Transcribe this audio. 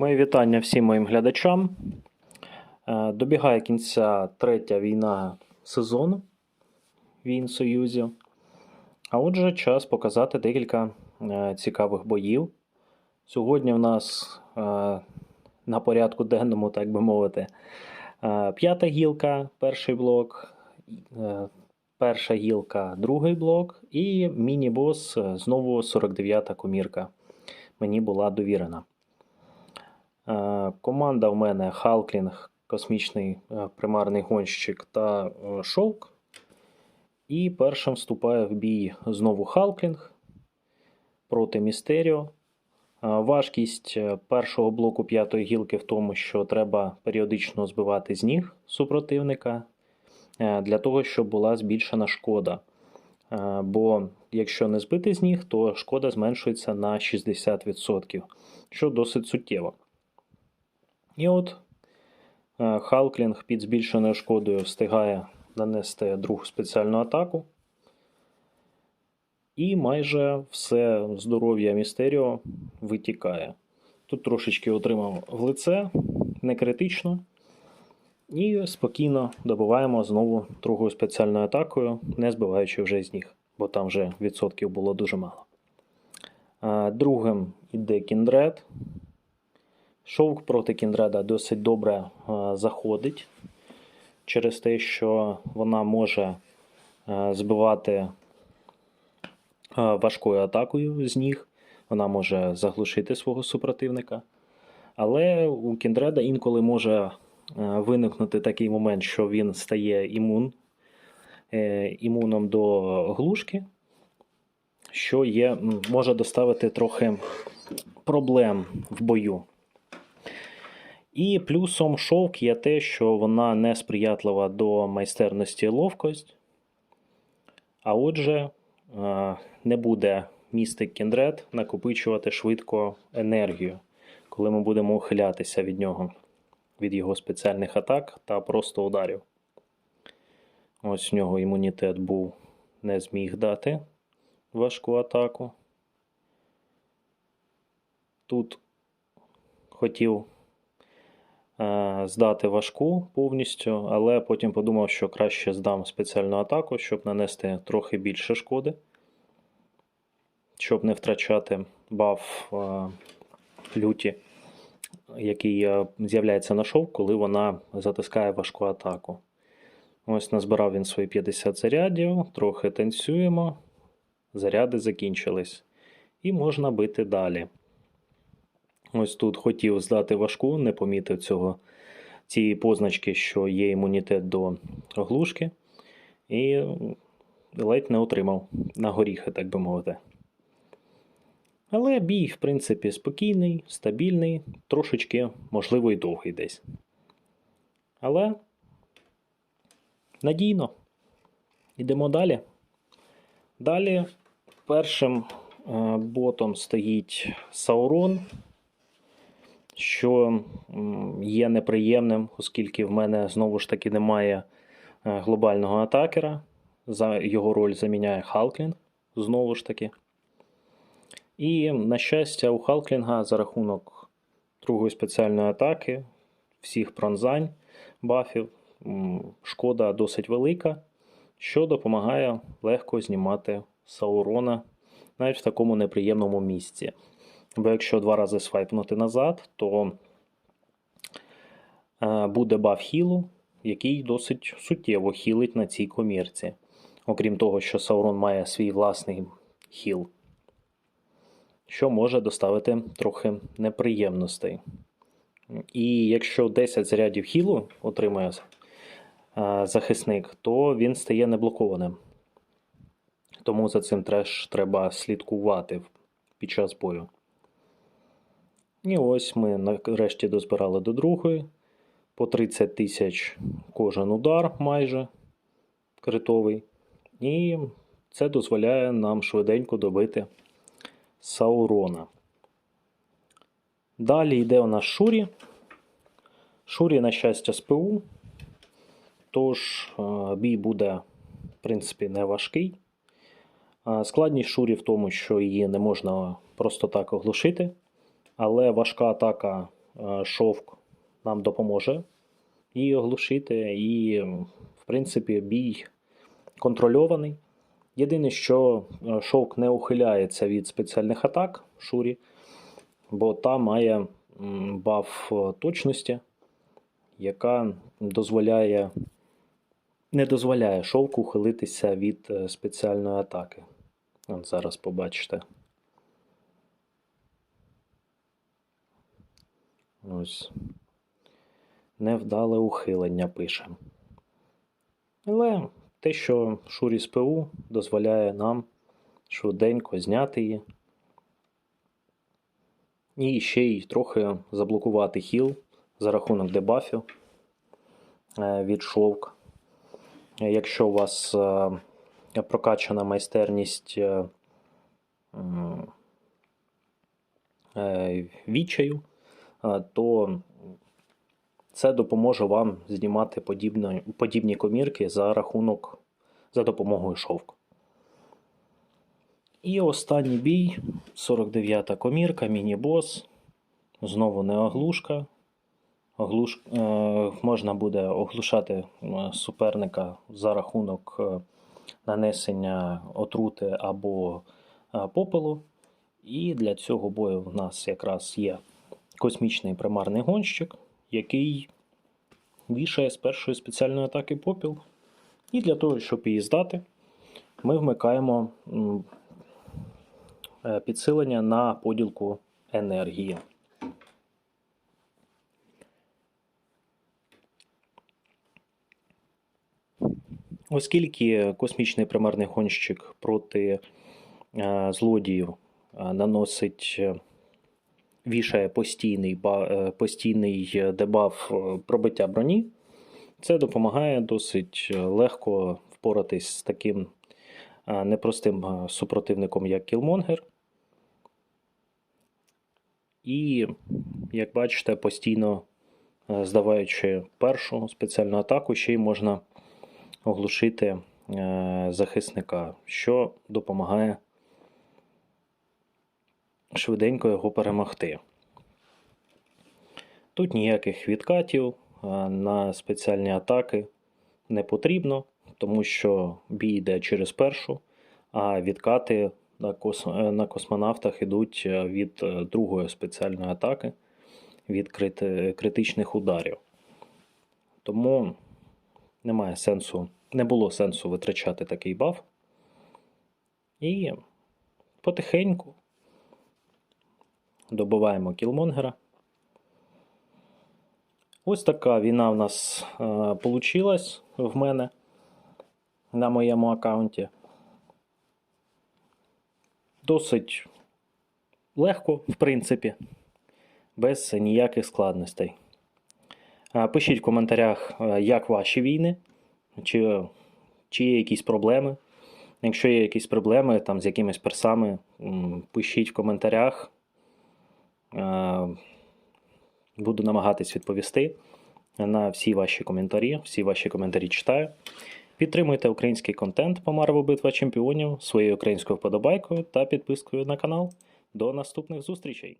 Моє вітання всім моїм глядачам. Е, Добігає кінця третя війна сезону війн Союзів. А отже, час показати декілька е, цікавих боїв. Сьогодні в нас е, на порядку денному, так би мовити, п'ята гілка, перший блок, перша гілка, другий блок, і міні-бос знову 49-та комірка. Мені була довірена. Е, Команда в мене Халклінг, космічний е, примарний гонщик та е, Шовк. І першим вступає в бій знову Халклінг проти Містеріо. Важкість першого блоку п'ятої гілки в тому, що треба періодично збивати з ніг супротивника для того, щоб була збільшена шкода. Бо якщо не збити з ніг, то шкода зменшується на 60%, що досить суттєво. І от е, Халклінг під збільшеною шкодою встигає нанести другу спеціальну атаку. І майже все здоров'я Містеріо витікає. Тут трошечки отримав в лице, не критично. І спокійно добиваємо знову другою спеціальною атакою, не збиваючи вже з ніг, бо там вже відсотків було дуже мало. Другим іде Кіндред. Шовк проти Кіндреда досить добре заходить через те, що вона може збивати важкою атакою з ніг, вона може заглушити свого супротивника. Але у Кіндреда інколи може е, виникнути такий момент, що він стає імун, е, імуном до глушки, що є, може доставити трохи проблем в бою. І плюсом шовк є те, що вона не сприятлива до майстерності ловкость. А отже, е, не буде містик Кіндред накопичувати швидко енергію, коли ми будемо ухилятися від нього, від його спеціальних атак та просто ударів. Ось в нього імунітет був, не зміг дати важку атаку. Тут хотів здати важку повністю, але потім подумав, що краще здам спеціальну атаку, щоб нанести трохи більше шкоди, щоб не втрачати баф е, люті, який е, з'являється на шов, коли вона затискає важку атаку. Ось назбирав він свої 50 зарядів, трохи танцюємо, заряди закінчились. І можна бити далі. Ось тут хотів здати важку, не помітив цього, цієї позначки, що є імунітет до оглушки, і ледь не отримав на горіхи, так би мовити. Але бій, в принципі, спокійний, стабільний, трошечки, можливо, і довгий десь. Але надійно. Йдемо далі. Далі першим е, ботом стоїть Саурон, що є неприємним, оскільки в мене знову ж таки немає е, глобального атакера. За його роль заміняє Халклінг, знову ж таки. І, на щастя, у Халклінга за рахунок другої спеціальної атаки, всіх пронзань, бафів, шкода досить велика, що допомагає легко знімати Саурона навіть в такому неприємному місці. Бо якщо два рази свайпнути назад, то е, буде баф хілу, який досить суттєво хілить на цій комірці. Окрім того, що Саурон має свій власний хіл що може доставити трохи неприємностей. І якщо 10 зарядів хілу отримує е, захисник, то він стає неблокованим. Тому за цим теж треба слідкувати під час бою. І ось ми нарешті дозбирали до другої. По 30 тисяч кожен удар майже критовий. І це дозволяє нам швиденько добити Саурона. Далі йде у нас Шурі. Шурі, на щастя, з ПУ. Тож е, бій буде, в принципі, не важкий. Е, Складність Шурі в тому, що її не можна просто так оглушити. Але важка атака е, шовк нам допоможе її оглушити, і, в принципі, бій контрольований. Єдине, що е, шовк не ухиляється від спеціальних атак Шурі, бо та має баф е, точності, яка дозволяє, не дозволяє шовку ухилитися від спеціальної атаки. От зараз побачите. Ось. Невдале ухилення пише. Але те, що Шурі з ПУ дозволяє нам швиденько зняти її. І ще й трохи заблокувати хіл за рахунок дебафів е, від шовк. Якщо у вас е, прокачана майстерність е, відчаю, то це допоможе вам знімати подібні, подібні комірки за рахунок за допомогою шовку. І останній бій 49-та комірка, міні-бос. Знову не оглушка. Оглуш... Е, можна буде оглушати е, суперника за рахунок е, нанесення отрути або е, попелу. І для цього бою в нас якраз є космічний примарний гонщик, який вішає з першої спеціальної атаки попіл. І для того, щоб її здати, ми вмикаємо е, підсилення на поділку енергії. Оскільки космічний примарний гонщик проти е, злодіїв е, наносить, вішає постійний, е, постійний дебаф е, пробиття броні, це допомагає досить е, легко впоратись з таким е, непростим е, супротивником, як Кілмонгер. І, як бачите, постійно е, здаваючи першу спеціальну атаку, ще й можна оглушити е, захисника, що допомагає швиденько його перемогти. Тут ніяких відкатів на спеціальні атаки не потрібно, тому що бій йде через першу, а відкати на, е, на космонавтах йдуть е, від е, другої спеціальної атаки, від критичних ударів. Тому немає сенсу, не було сенсу витрачати такий баф. І потихеньку добиваємо кілмонгера. Ось така війна в нас е, получилась в мене на моєму аккаунті. Досить легко, в принципі, без ніяких складностей. Пишіть в коментарях, е, як ваші війни, чи, чи є якісь проблеми. Якщо є якісь проблеми там, з якимись персами, пишіть в коментарях. Е, Буду намагатись відповісти на всі ваші коментарі. Всі ваші коментарі читаю. Підтримуйте український контент по Марвел Битва Чемпіонів своєю українською вподобайкою та підпискою на канал. До наступних зустрічей!